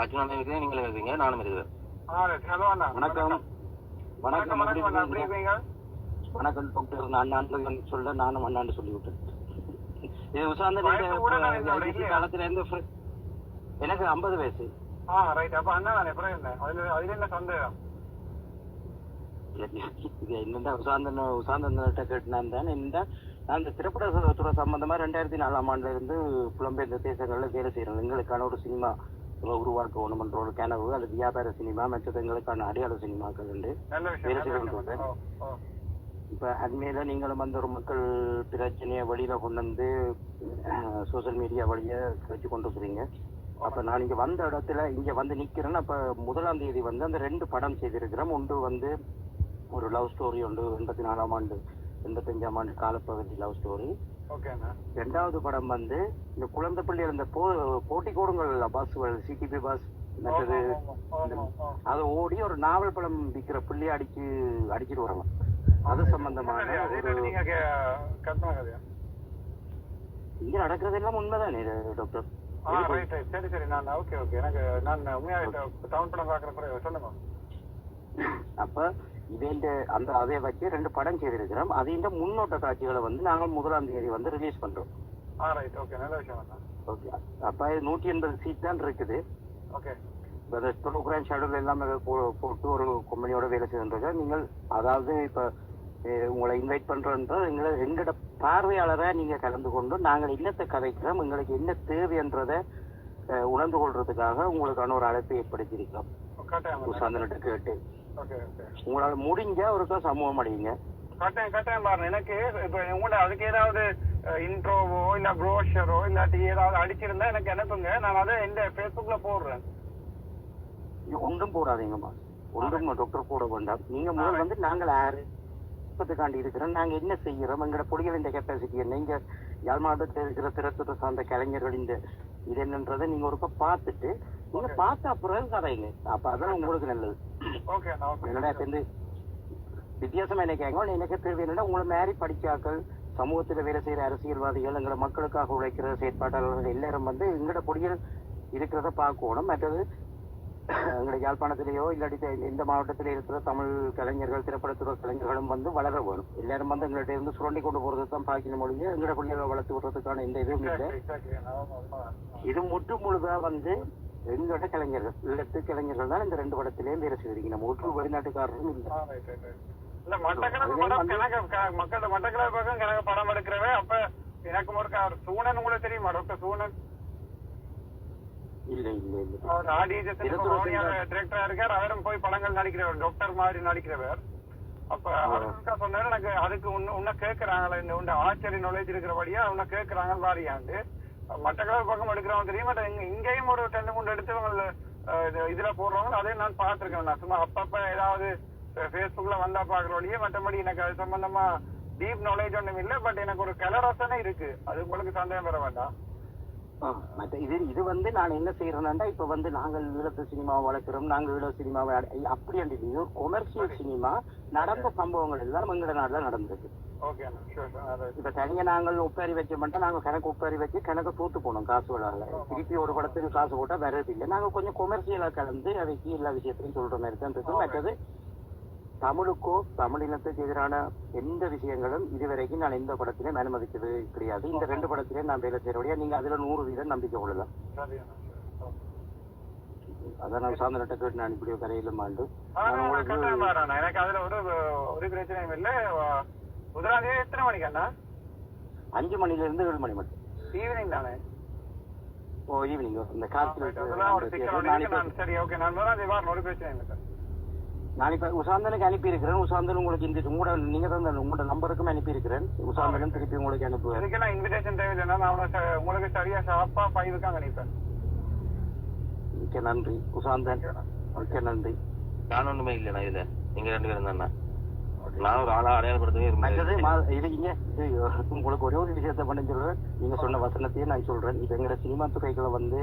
அர்ஜுனா இருக்கீங்க நீங்களும் இருக்கீங்க நானும் இருக்கிறேன் வணக்கம். வணக்கம். வணக்கம் டாக்டர். நான் அண்ணன் சொல்ல நானும் அண்ணாண்டு சொல்லிவிட்டேன் இது உசாந்த? காலத்துல இருந்து எனக்கு ஐம்பது வயசு. ஆ ரைட் அப்ப அண்ணா நான் எப்படி இருந்தேன் அதுல அதுல என்ன சந்தேகம்? என்னடா உசாந்தன் உசாந்தன்கிட்ட கேட்டினான் தான். இந்த நான் இந்த திரைப்பட துறை சம்பந்தமா ரெண்டாயிரத்தி நாலாம் ஆண்டுல இருந்து புலம்பெயர்ந்த தேசங்கள்ல வேலை செய்யறேன் எங்களுக்கான ஒரு சினிமா உருவாக்க வேணும்ன்ற ஒரு கனவு அது வியாபார சினிமா மற்றது எங்களுக்கான அடையாள சினிமாக்கள் உண்டு. இப்ப அண்மையில நீங்களும் வந்து ஒரு மக்கள் பிரச்சனையை வெளியில கொண்டு வந்து சோசியல் மீடியா வழியா வச்சு கொண்டு இருக்கிறீங்க அப்ப நான் இங்க வந்த இடத்துல இங்க வந்து நிக்கிறேன் அப்ப முதலாம் தேதி வந்து அந்த ரெண்டு படம் செய்திருக்கிறோம். ஒன்று வந்து ஒரு லவ் ஸ்டோரி ஒன்று எண்பத்தி நாலாம் ஆண்டு எண்பத்தஞ்சாம் ஆண்டு காலப்பகுதி லவ் ஸ்டோரி ரெண்டாவது படம் வந்து இந்த குழந்தை பிள்ளைகள் இந்த போ போட்டி கூடுங்கள் பஸ்கள் சிடிபி பஸ் மற்றது. அது ஓடி ஒரு நாவல் படம் விற்கிற பிள்ளை அடிச்சு அடிச்சிட்டு வராங்க அது சம்பந்தமான இங்க நடக்கிறதெல்லாம் உண்மைதானே டாக்டர் சரி சரி நான் ஓகே ஓகே எனக்கு நான் உண்மையாக டவுன் படம் பார்க்குற பிறகு சொல்லுங்க. அப்ப இதே அந்த அதை வச்சு ரெண்டு படம் செய்திருக்கிறோம். அதிண்ட முன்னோட்ட காட்சிகளை வந்து நாங்கள் முதலாம் தேதி வந்து ரிலீஸ் பண்றோம். ஓகே நல்ல விஷயம் அண்ணா. ஓகே அப்ப நூற்றி எண்பது சீட் தான் இருக்குது. ஓகே ப்ரோக்ராம் ஷெடியூல் எல்லாமே போட்டு ஒரு கம்பெனியோட வேலை செய்கின்றது நீங்கள் அதாவது இப்ப உங்களை இன்வைட் பண்றோன்ற எங்களை எங்களோட பார்வையாளரை நீங்க கலந்து கொண்டு நாங்கள் என்னத்தை கதைக்கிறோம் எங்களுக்கு என்ன தேவைன்றதை உணர்ந்து கொள்றதுக்காக உங்களுக்கான ஒரு அழைப்பை ஏற்படுத்தியிருக்கிறோம். கட்டாயம் உசாந்தன்கிட்ட கேட்டு. உங்களால முடிஞ்ச ஒருக்கா சமூகம் அடையுங்க. கட்டாயம் கட்டாயம் பாருங்க. எனக்கு இப்ப உங்களை அதுக்கு ஏதாவது இன்ட்ரோவோ இல்ல ப்ரோஷரோ இல்லாட்டி ஏதாவது அடிச்சிருந்தா எனக்கு அனுப்புங்க. நான் அதை இந்த ஃபேஸ்புக்ல போடுறேன். இது ஒன்றும் போடாதீங்கம்மா ஒன்றும் டாக்டர் போட வேண்டாம். நீங்க முதல் வந்து நாங்கள் யாரு? இப்பத்துக்காண்டி இருக்கிறோம். நாங்க என்ன செய்யறோம்? எங்களோட பொடிகளின் கெப்பாசிட்டி என்ன? இங்க யாழ் மாவட்டத்தில் இருக்கிற திறத்துறை சார்ந்த கலைஞர்களின் இது என்னன்றதை நீங்க ஒருக்கா பார்த்துட்டு நீங்க பார்த்த அப்புறம் கதைங்க. அப்ப அதான் உங்களுக்கு நல்லது. என்னடா இந்த வித்தியாசம் என்ன கேட்க எனக்கு தேவை என்னன்னா உங்களை மாதிரி படிச்சாக்கள் சமூகத்துல வேலை செய்யற அரசியல்வாதிகள் எங்களோட மக்களுக்காக உழைக்கிற செயற்பாட்டாளர்கள் எல்லாரும் வந்து எங்களோட பொடிகள் இருக்கிறத பார்க்கணும். மற்றது எங்களை யாழ்ப்பாணத்திலேயோ இல்லாட்டி இந்த மாவட்டத்திலே இருக்கிற தமிழ் கலைஞர்கள் திரைப்படத்துறை கலைஞர்களும் வந்து வளர வேணும். எல்லாரும் வந்து எங்கள்கிட்ட இருந்து சுரண்டி கொண்டு போறது தான் பார்க்கணும் மொழியை எங்களோட பிள்ளைகளை வளர்த்து விடுறதுக்கான எந்த இதுவும் இல்லை. இது முற்று முழுதா வந்து எங்களோட கலைஞர்கள் இல்லத்து கலைஞர்கள் தான் இந்த ரெண்டு படத்திலேயும் வேலை செய்திருக்கீங்க. நம்ம ஒற்று வெளிநாட்டுக்காரரும் இல்லை. மட்டக்களப்பு படம் மக்களோட மட்டக்களப்பு பக்கம் கணக்கு படம் எடுக்கிறவே அப்ப எனக்கு ஒரு சூனன் உங்களுக்கு தெரியுமா டாக்டர் சூனன். இல்ல இல்ல இல்ல. அவர் ஆடியன்ஸ் டிரெக்டரா இருக்கார். அவரும் போய் படங்கள் நடிக்கிறவர் டாக்டர் மாதிரி நடிக்கிறவர். அப்ப அவருக்கா சொன்னாரு எனக்கு அதுக்கு உன்ன உன்ன கேக்குறாங்களே இந்த உண்ட ஆச்சரிய நாலேஜ் இருக்கிறபடியா உன்ன கேக்குறாங்க வாரியாண்டு. மட்டக்களவு பக்கம் எடுக்கிறவங்க தெரியும்? பட் இங்கேயும் ஒரு டென் மூணு எடுத்து அவங்க இதுல போடுறவங்க அதையும் நான் பார்த்துருக்கேன் நான். சும்மா அப்பப்ப ஏதாவது ஃபேஸ்புக்ல வந்தா பாக்குற வழியே மற்றபடி எனக்கு அது சம்பந்தமா டீப் நாலேஜ் ஒன்றும் இல்லை பட் எனக்கு ஒரு கலரசனே இருக்கு. அது உங்களுக்கு சந்தேகம் பெற வேண்டாம். மத்த இது இது வந்து நான் என்ன செய்யறேன்னா இப்ப வந்து நாங்கள் ஈழத்து சினிமாவை வளர்க்கிறோம் நாங்கள் ஈழ சினிமாவை அப்படி அண்டு இது ஒரு கொமர்ஷியல் சினிமா நடந்த சம்பவங்கள் எல்லாம் எங்கட நாட்டுல நடந்திருக்கு இப்ப தனியா நாங்கள் ஒப்பாரி வைக்க மாட்டோம் நாங்க கணக்கு ஒப்பாரி வச்சு கணக்கு தூத்து போனோம் காசு விடால திருப்பி ஒரு படத்துக்கு காசு போட்டா வரது இல்லை நாங்க கொஞ்சம் கொமர்ஷியலா கலந்து அதைக்கு எல்லா விஷயத்தையும் சொல்ற மாதிரி தான் இருக்கும் மற்றது தமிழுக்கோ தமிழினத்துக்கு எதிரான எந்த விஷயங்களும் இதுவரைக்கும் நான் எந்த படத்திலையும் அனுமதிச்சது கிடையாது. இந்த ரெண்டு படத்திலையும் நான் வேலை செய்யறபடியா நீங்க அதுல நூறு வீதம் நம்பிக்கை கொள்ளலாம். அதான் நான் சாந்தனத்தை கேட்டு நான் இப்படி கரையிலும் ஆண்டு. எனக்கு அதுல ஒரு ஒரு பிரச்சனையும் இல்ல. முதலாம் தேதி எத்தனை மணிக்கு அண்ணா? அஞ்சு மணில இருந்து ஏழு மணி மட்டும். ஈவினிங் தானே? ஓ ஈவினிங் இந்த. காற்று நான் சரி ஓகே நான் முதலாம் தேதி வரேன் ஒரு பிரச்சனையும் இல்லை. நான் இப்ப உசாந்தனுக்கு அனுப்பி இருக்கிறேன் உசாந்தன் உங்களுக்கு இந்த உங்களோட நீங்க தான் உங்களோட நம்பருக்கும் அனுப்பி இருக்கிறேன் உசாந்தனும் திருப்பி உங்களுக்கு அனுப்புவேன். இதுக்கெல்லாம் இன்விடேஷன் தேவையில்லைன்னா நான் உங்களுக்கு சரியா ஷார்ப்பா ஃபைவுக்கு அங்க நிற்பேன் மிக்க நன்றி உசாந்தன் மிக்க நன்றி. நான் ஒண்ணுமே இல்லைண்ணா இதுல. நீங்க ரெண்டு பேரும் தானே? நான் ஒரு ஆளா அடையாளப்படுத்தவே இது இது உங்களுக்கு ஒரே ஒரு விஷயத்த பண்ணி சொல்றேன். நீங்க சொன்ன வசனத்தையே நான் சொல்றேன். இப்ப எங்க சினிமா துறைகளை வந்து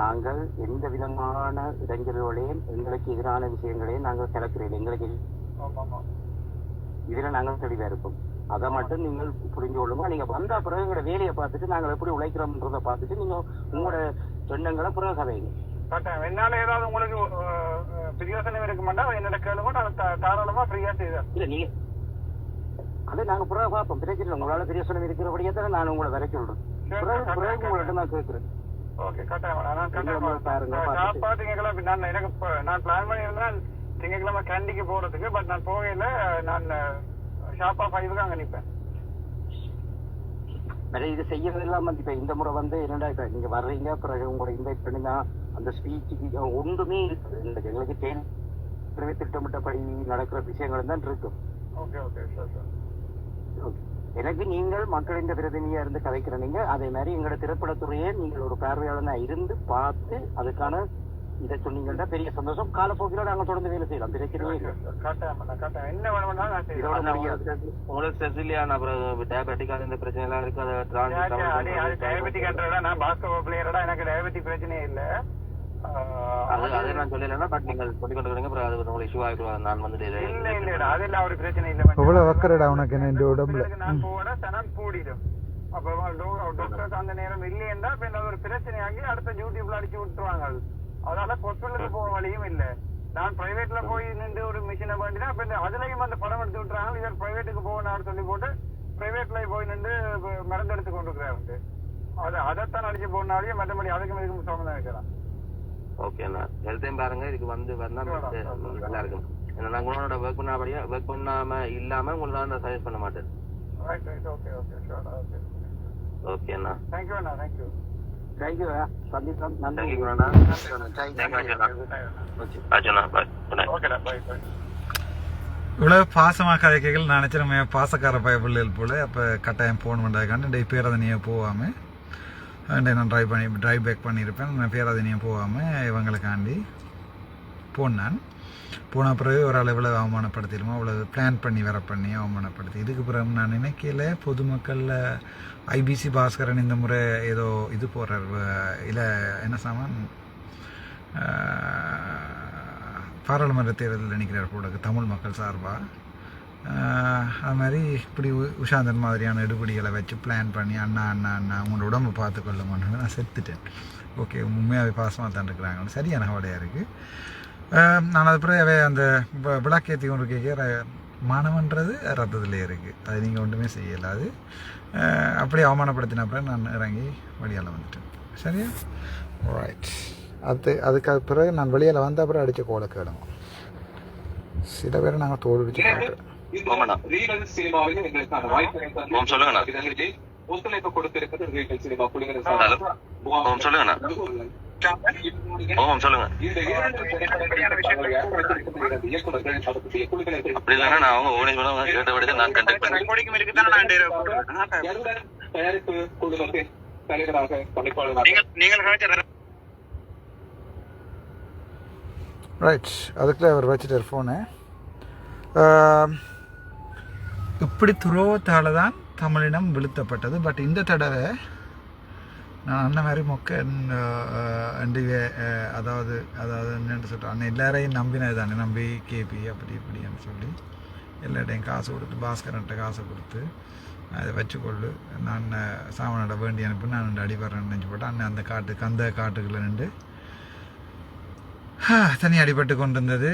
நாங்கள் எந்த விதமான இடைஞ்சல்களையும் எங்களுக்கு எதிரான விஷயங்களையும் நாங்கள் கலக்கிறோம் எங்களுக்கு இதுல நாங்கள் தெளிவா இருப்போம். அதை மட்டும் நீங்கள் புரிஞ்சு கொள்ளுங்க நீங்க வந்த பிறகு எங்களோட வேலையை பார்த்துட்டு நாங்கள் எப்படி உழைக்கிறோம்ன்றத பார்த்துட்டு நீங்க உங்களோட எண்ணங்களை பிறகு கதைங்க என்னால ஏதாவது உங்களுக்கு பிரயோசனம் இருக்க மாட்டா என்னோட கேளுங்க நான் தாராளமா ஃப்ரீயா செய்தேன் இல்ல நீங்க அதை நாங்க பிறகு பார்ப்போம் பிரச்சனை. உங்களால பெரிய சொன்ன இருக்கிறபடியே தானே நான் உங்களை வர சொல்றேன். பிறகு பிறகு நான் கேட்கிறேன். ஓகே கட்டாயம். நான் கட்டாயமா திங்கக்கிழமை நான் எனக்கு நான் பிளான் பண்ணியிருந்தேன் திங்கக்கிழமை கேண்டிக்கு போறதுக்கு பட் நான் போகையில நான் ஷார்ப்பா ஃபைவுக்கு அங்க நிப்பேன். வேற இது செய்யறது இல்லாம இப்ப இந்த முறை வந்து என்னடா இப்ப நீங்க வர்றீங்க பிறகு உங்களை இன்வைட் பண்ணினா அந்த ஸ்பீச்சுக்கு ஒன்றுமே இருக்குது. இல்லை எங்களுக்கு ஏற்கனவே திட்டமிட்டபடி நடக்கிற விஷயங்கள் தான் இருக்கும். Okay okay sure sure Okay. எனக்கு நீங்கள் மக்களின் பிரதிநிதியா இருந்து கதைக்கிற நீங்க அதே மாதிரி எங்களோட திரைப்படத்துறையே நீங்கள் ஒரு பார்வையாளனா இருந்து பார்த்து அதுக்கான இதை சொன்னீங்கன்னா பெரிய சந்தோஷம். காலப்போக்கில நாங்க தொடர்ந்து வேலை செய்யலாம். பிரச்சனையே இல்லை. என்ன வேணும்னாலும் இதோட உங்களுக்கு நான் அப்புறம் டயபெட்டிக் இந்த பிரச்சனை எல்லாம் இருக்கு அதை டயபெட்டிக் நான் பாஸ்கெட் பிளேயரடா எனக்கு டயபெட்டிக் பிரச்சனையே இல்ல. அது நான் சொல்லலைன்னா பட் நீங்கள் சொல்லி கொண்டு அப்புறம் அது உங்களுக்கு இஷ்யூ ஆகிடுவாங்க நான் இதை- இல்ல இல்லடா அதெல்லாம் ஒரு பிரச்சனை இல்ல. மச்சான். எவ்வளவு வக்கரடா உனக்கு என்ன இந்த உடம்புல? உங்களுக்கு நான் போட சனம் கூடிடும். அப்ப டாக்டருக்கு அந்த நேரம் இல்லையென்றா இப்ப என்ன ஒரு பிரச்சனையாகி அடுத்த யூடியூப்ல அடிச்சு விட்டுருவாங்க. அதனால ஹாஸ்பிட்டலுக்கு போக வழியும் இல்ல. நான் பிரைவேட்ல போய் நின்று ஒரு மிஷினை அப்ப இந்த அதுலயும் அந்த படம் எடுத்து விட்டுறாங்க. இவர் பிரைவேட்டுக்கு போகணும்னு சொல்லி போட்டு பிரைவேட்ல போய் நின்று மருந்து எடுத்து கொண்டு இருக்கிறாரு அது அதைத்தான் அடிச்சு போனாலே மற்றபடி அதுக்கும் இதுக்கும் சம்மந்தம் வைக்கலாம் ஓகேண்ணா ஹெல்த்தையும் பாருங்க. இதுக்கு வந்து வந்தா நல்லா இருக்கும். ஏன்னா நான் உங்களோட ஒர்க் பண்ணாபடியா ஒர்க் பண்ணாம இல்லாம உங்களை நான் சஜஸ்ட் பண்ண மாட்டேன். Right right okay okay sure okay ஓகேண்ணா தேங்க்யூ அண்ணா. தேங்க்யூ தேங்க்யூ சந்திப்போம் நன்றி. இவ்வளவு பாசமாக கதைக்கைகள். நான் நினச்சிருமே பாசக்கார பயப்பிள்ளைகள் போல. அப்போ கட்டாயம் போன் பண்ணுறதுக்காண்டு டே பேரதனியை போகாமல் நான் ட்ரைவ் பண்ணி ட்ரைவ் பேக் பண்ணியிருப்பேன். நான் பேரதனியை போகாமல் இவங்களுக்காண்டி போனான் போன பிறகு ஒரு அளவில் அவமானப்படுத்திடுமோ அவ்வளோ பிளான் பண்ணி வர பண்ணி அவமானப்படுத்தி. இதுக்கு பிறகு நான் நினைக்கல பொதுமக்களில் ஐபிசி பாஸ்கரன் இந்த முறை ஏதோ இது போடுறார் இல்லை என்ன சாமான்? பாராளுமன்ற தேர்தலில் நினைக்கிறார் போல தமிழ் மக்கள் சார்பாக அது மாதிரி இப்படி உ- உஷாந்தன் மாதிரியான எடுபடிகளை வச்சு பிளான் பண்ணி அண்ணா அண்ணா அண்ணா உங்களோட உடம்பு பார்த்துக்கொள்ளுமான்னு நான் செத்துட்டேன். ஓகே உண்மையாகவே பாசமாக தான் சரியான கவலையாக இருக்குது நான் அது பிறகு அந்த வ- விளக்கேற்றி கொண்டு கேட்க மானவன்றது ரத்தத்திலே இருக்குது அது நீங்கள் ஒன்றுமே செய்யலை அது. அப்படியே அவமானப்படுத்தின அப்புறம் நான் இறங்கி வெளியால் வந்துட்டேன். சரியா? ரைட் அது அதுக்கு பிறகு நான் வெளியில் வந்த அப்புறம் அடித்த கோலை கேளுங்க. சில பேரை நாங்கள் தோல்விச்சு அடிச்சு போட்டு ஆமாண்ணா. ரீகல் சினிமாவில் எங்களுக்கான. தந்து ஒத்துழைப்பு கொடுத்திருக்கிறது ரீட்டல் சினிமா சொல்லுங்க. தயாரிப்பு குழுமத்தின் தலைவராக பணிப்பாளராக ரைட் அதுக்குள்ளே அவர் வச்சுட்டார் ஃபோனு இப்படி துரோகத்தால் தான் தமிழினம் வீழ்த்தப்பட்டது. பட் இந்த தடவை நான் அந்த மாதிரி மொக்க அண்டிவே அதாவது அதாவது என்னென்னு சொல்கிறேன் எல்லாரையும் நம்பினது தானே நம்பி கேபி அப்படி இப்படின்னு சொல்லி எல்லாட்டையும் காசு கொடுத்து பாஸ்கரன்ட்ட காசு கொடுத்து அதை வச்சுக்கொள்ளு நான் சாமனோட வேண்டி அனுப்பி நான் ரெண்டு அடிபடுறேன்னு நினச்சி போட்டேன் அண்ணன் அந்த காட்டுக்கு அந்த காட்டுக்குள்ளே நின்று தனி அடிபட்டு கொண்டு இருந்தது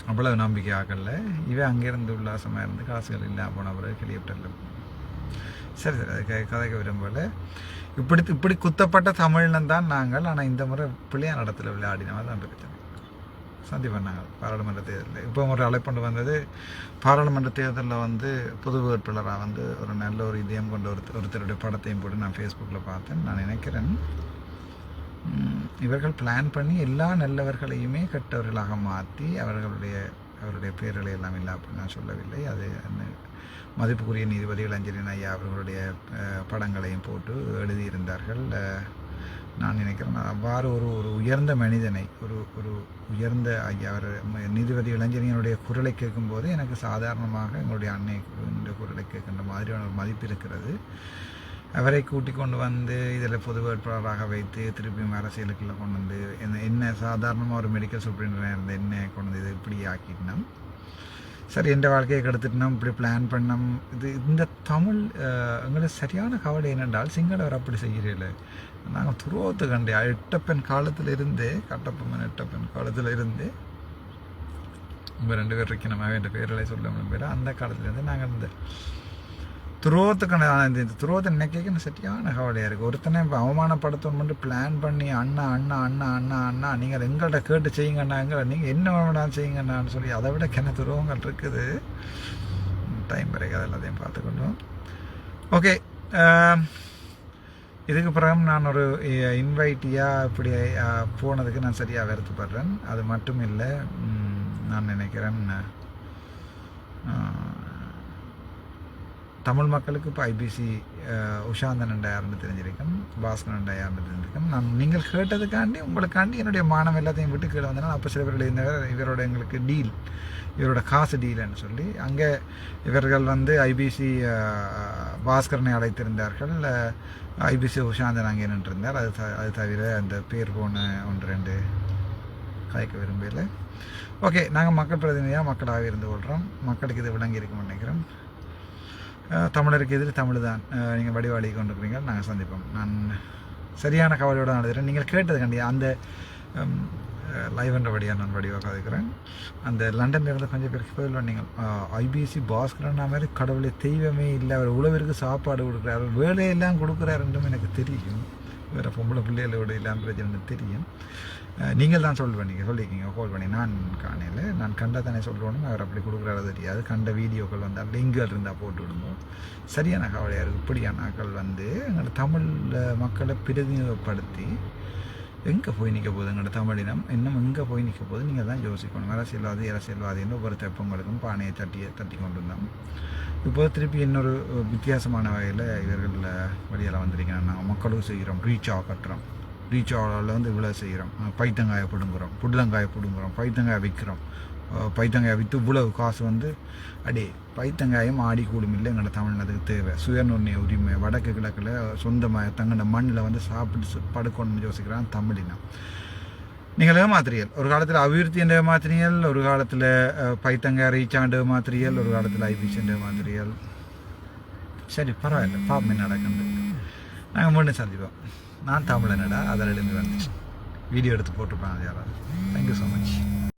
அவ்வளோ அவ்வளவு நம்பிக்கை ஆக்கல இவன் அங்கேருந்து உல்லாசமாக இருந்து காசுகள் இல்லாமல் போன பிறகு ஹெலிகாப்டரில் சரி சரி அது க- கதைக்க விரும்பல இப்படி இப்படி குத்தப்பட்ட தமிழ்னு தான் நாங்கள். ஆனால் இந்த முறை பிள்ளையார் இடத்துல விளையாடினவா தான் பிரச்சனை. சந்தி பண்ணாங்க. பாராளுமன்ற தேர்தலில். இப்போ ஒரு அழைப்பண்டு வந்தது. பாராளுமன்ற தேர்தலில் வந்து புது வேட்பாளராக வந்து ஒரு நல்ல ஒரு இதயம் கொண்ட ஒரு ஒருத்தருடைய படத்தையும் போட்டு நான் ஃபேஸ்புக்கில் பார்த்தேன். நான் நினைக்கிறேன் இவர்கள் பிளான் பண்ணி எல்லா நல்லவர்களையுமே கெட்டவர்களாக மாற்றி அவர்களுடைய அவருடைய பேர்களை எல்லாம் இல்லை அப்படின்னு நான் சொல்லவில்லை. அது மதிப்புக்குரிய நீதிபதிகள் அஞ்சலின் ஐயா அவர்களுடைய படங்களையும் போட்டு எழுதியிருந்தார்கள். நான் நினைக்கிறேன் அவ்வாறு ஒரு ஒரு உயர்ந்த மனிதனை ஒரு ஒரு உயர்ந்த ஐயா அவர் நீதிபதி இளைஞனியனுடைய குரலை கேட்கும்போது எனக்கு சாதாரணமாக எங்களுடைய அன்னை குரலை கேட்கின்ற மாதிரியான ஒரு மதிப்பு இருக்கிறது. அவரை கூட்டி கொண்டு வந்து இதில் பொது வேட்பாளராக வைத்து திருப்பியும் அரசியலுக்குள்ளே கொண்டு வந்து என்ன என்ன சாதாரணமாக ஒரு மெடிக்கல் சூப்ரிண்டராக இருந்த என்ன கொண்டு வந்து இது இப்படி ஆக்கிட்டோம் சரி எந்த வாழ்க்கையை கெடுத்துட்டோம் இப்படி பிளான் பண்ணோம் இது இந்த தமிழ் அஹ், எங்களுக்கு சரியான கவலை என்னென்றால் சிங்களவர் அப்படி செய்கிறீர்கள். நாங்கள் துருவத்து கண்டே எட்டப்பெண் காலத்தில் இருந்தே கட்டப்பம்மன் எட்டப்பெண் காலத்தில் இருந்தே ரெண்டு பேர் இருக்கணும் என்ற பேரில் சொல்ல முடியும் அந்த காலத்துலேருந்து நாங்கள் இருந்தேன் துரோகத்துக்கு இந்த இந்த துரோகத்தை நினைக்க சரியான கவலையாக இருக்குது ஒருத்தனை இப்போ அவமானப்படுத்தணும்னு பிளான் பண்ணி அண்ணா அண்ணா அண்ணா அண்ணா அண்ணா நீங்கள் எங்கள்கிட்ட கேட்டு செய்யுங்கண்ணா நீங்கள் என்ன வேணாலும் செய்யுங்கண்ணான்னு சொல்லி அதை விட கிண துரோகங்கள் இருக்குது. டைம் பிறகு அது எல்லாத்தையும் பார்த்துக்கணும். ஓகே இதுக்கு பிறகு நான் ஒரு இன்வைட்டியாக இப்படி போனதுக்கு நான் சரியாக வருத்தப்படுறேன் அது மட்டும் இல்லை நான் நினைக்கிறேன் தமிழ் மக்களுக்கு இப்போ ஐபிசி உஷாந்தன் யாருன்னு தெரிஞ்சிருக்கும் பாஸ்கரன் யாருன்னு தெரிஞ்சிருக்கும். நான் நீங்கள் கேட்டதுக்காண்டி உங்களுக்காண்டி என்னுடைய மானம் எல்லாத்தையும் விட்டு கீழே வந்தனால் அப்போ சில பேர் இருந்தவர் இவரோட எங்களுக்கு டீல் இவரோட காசு டீல்னு சொல்லி அங்கே இவர்கள் வந்து ஐபிசி பாஸ்கரனை அழைத்திருந்தார்கள். ஐபிசி உஷாந்தன் அங்கே நின்றிருந்தார். அது த- அது தவிர அந்த பேர் போன ஒன்று ரெண்டு கலைக்க விரும்பல ஓகே நாங்கள் மக்கள் பிரதிநிதியாக மக்களாக இருந்து கொள்கிறோம் மக்களுக்கு இது விளங்கி இருக்கும்னு நினைக்கிறோம். தமிழருக்கு எதிரி தமிழ் தான் நீங்கள் வடிவாளி கொண்டிருக்கிறீங்க. நாங்கள் சந்திப்போம். நான் சரியான கவலையோடு நடத்துகிறேன் நீங்கள் கேட்டது கண்டி அந்த லைவ் என்றபடியாக நான் வடிவாக கதைக்கிறேன் அந்த லண்டனில் இருந்து கொஞ்சம் பேருக்கு போயிடலாம் நீங்கள் ஐபிசி பாஸ்கரன் மாதிரி கடவுளை தெய்வமே இல்லை. அவர் உழவிற்கு சாப்பாடு கொடுக்குறாரு. வேலையெல்லாம் கொடுக்குறாருன்றும் எனக்கு தெரியும். வேறு பொம்பளை பிள்ளைகளோட இல்லாமல் பிரச்சனை தெரியும். நீங்கள் தான் சொல்லுவேன் நீங்கள் சொல்லியிருக்கீங்க கால் பண்ணி நான் காணையில் நான் கண்டா தானே அவர் அப்படி கொடுக்குறாரு தெரியாது. கண்ட வீடியோக்கள் வந்தால் லிங்குகள் இருந்தால் போட்டு விடுவோம். சரியான கவலையாக இருக்குது இப்படியான ஆக்கள் வந்து எங்களோட தமிழ் மக்களை பிரதிநிதிப்படுத்தி எங்கே போய் நிற்க போகுது எங்களோட தமிழினம்? இன்னும் எங்கே போய் நிற்க போகுது. நீங்கள் தான் யோசிக்கணும். அரசியல்வாதி அரசியல்வாதின்னு ஒவ்வொரு தெப்பங்களுக்கும் பானையை தட்டி தட்டி கொண்டு வந்தோம் இப்போ திருப்பி இன்னொரு வித்தியாசமான வகையில் இவர்கள் வழியெல்லாம் வந்திருக்கேன் நாங்கள் மக்களும் செய்கிறோம். ரீச் கட்டுறோம். ரீச் வந்து இவ்வளோ செய்கிறோம் பைத்தங்காயை பிடுங்குறோம். புடலங்காயை பிடுங்குறோம். பைத்தங்காயை விற்கிறோம் பைத்தங்காயை விற்று இவ்வளவு காசு வந்து அடி பைத்தங்காயும் ஆடி கூடும் இல்லை எங்களோட தமிழ்நாட்டுக்கு தேவை. சுயநுண்ணிய உரிமை வடக்கு கிழக்கில் சொந்தமாக தங்கின மண்ணில் வந்து சாப்பிட்டு படுக்கணும்னு யோசிக்கிறான் தமிழினம். நீங்கள் ஏமாத்திரியல் ஒரு காலத்தில் அபிவிருத்தி என்ற மாத்திரியல் ஒரு காலத்தில் பைத்தங்காய் ரீச்சாண்டு மாத்திரியல் ஒரு காலத்தில் ஐபிசி என்ற சரி பரவாயில்ல. பாப்போம் நடக்குது நாங்கள் மீண்டும் சந்திப்போம். நான் தமிழனடா அதில் எழுந்து வந்துச்சு வீடியோ எடுத்து போட்டிருப்பேன் அது யாராவது தேங்க்யூ ஸோ மச்